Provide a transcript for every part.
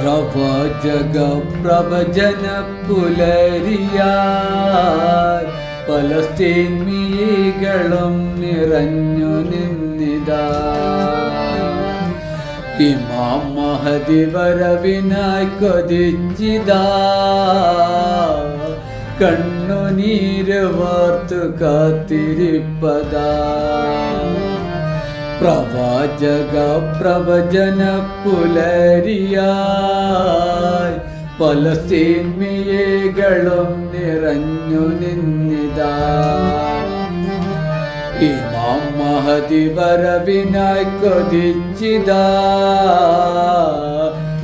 പ്രവചക പ്രവചന പുലരിയാൽ പലസ്തീൻ നിറഞ്ഞു നിന്നിതാ ഇമാം മഹദി വരവിനായി കൊതിച്ചിതാ. കണ്ണുനീര് വാർത്തു കാത്തിരിപ്പതാ. പ്രവാചക പ്രവചന പുലരിയായി പലസ്തീൻ മിയകളും നിറഞ്ഞു നിന്നിതാ. ഇമാം മഹദി വരവിനായി കൊതിച്ചിതാ.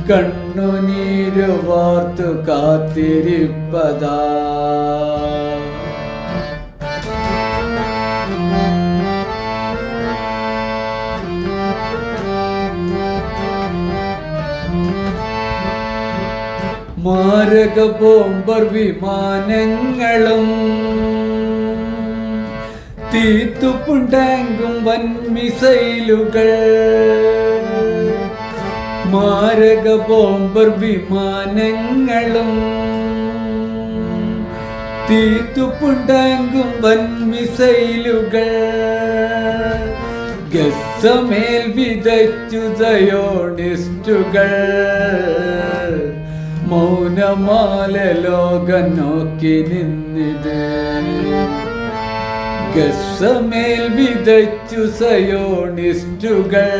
കണ്ണുനീര് വാർത്തു കാത്തിരിപ്പതാ. മാരക ബോംബർ വിമാനങ്ങളും തീത്തുപ്പുണ്ടാങ്കും വൻ മിസൈലുകൾ മാരക ബോംബർ വിമാനങ്ങളും തീത്തുപ്പുണ്ടാങ്കും വൻ മിസൈലുകൾ ഗസമേൽ വിതച്ചു ദയോണിസ്റ്റുകൾ മൗനമാല ലോകം നോക്കി നിന്നിത്. ഗസമേൽ വിതച്ചു സയോണിസ്റ്റുകൾ.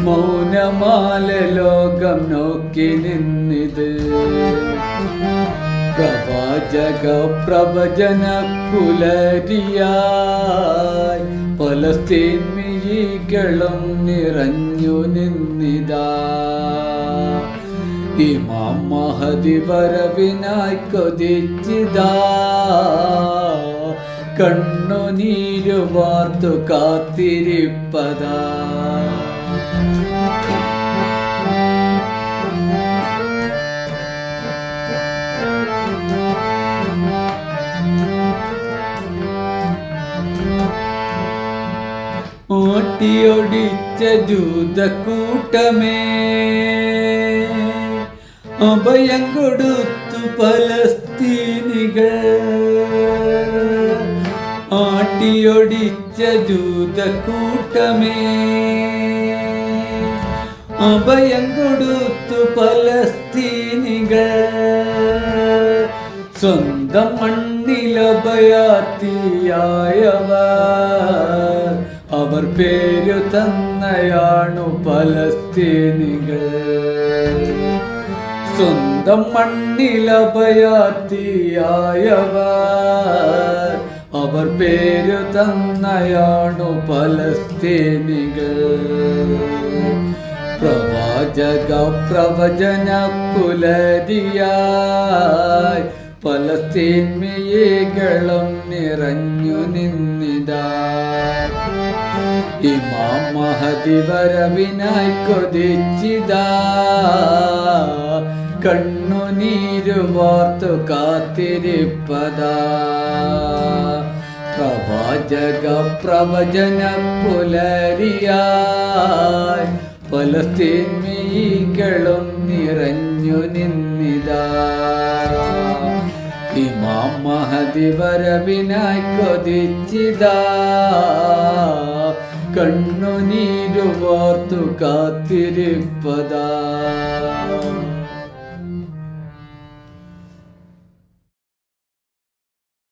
മൗനമാല ലോകം നോക്കി നിന്നിത്. പ്രവാചക പ്രവചന പുലരിയായി പലസ്തീൻ മിഴികളും നിറഞ്ഞു നിന്നിതാ. ഇമാം മഹതി വരവിനായി കൊതിച്ചിതാ. കണ്ണുനീരു വാർത്തു കാത്തിരിപ്പതാ. ഓട്ടിയൊടിച്ച ജൂതക്കൂട്ടമേ അഭയം കൊടുത്തു പലസ്തീനികൾ ആട്ടിയൊടിച്ച ജൂതക്കൂട്ടമേ അഭയം കൊടുത്തു പലസ്തീനികൾ. സ്വന്തം മണ്ണിലഭയാത്തിയായവ അവർ പേരു തന്നയാണു പലസ്തീനികൾ. സ്വന്തം മണ്ണിലഭയാത്തിയായവർ അവർ പേരു തന്നയാണു പലസ്തീനികൾ. പ്രവാചക പ്രവചന പുലരിയായി പലസ്തീൻമിയകളും നിറഞ്ഞു നിന്നിതാ. ഇമാം മഹതി വരവിനായി കൊതിച്ചിതാ. കണ്ണുനീരു വാർത്തു കാത്തിരിപ്പതാ. പ്രവാചക പ്രവചന പുലരിയായി. പലസ്തീൻമീകളും നിറഞ്ഞു നിന്നിതാ. ഇമാം മഹതി വരവിനായി കൊതിച്ചിതാ. കണ്ണുനീരു വാർത്തു കാത്തിരിപ്പതാ.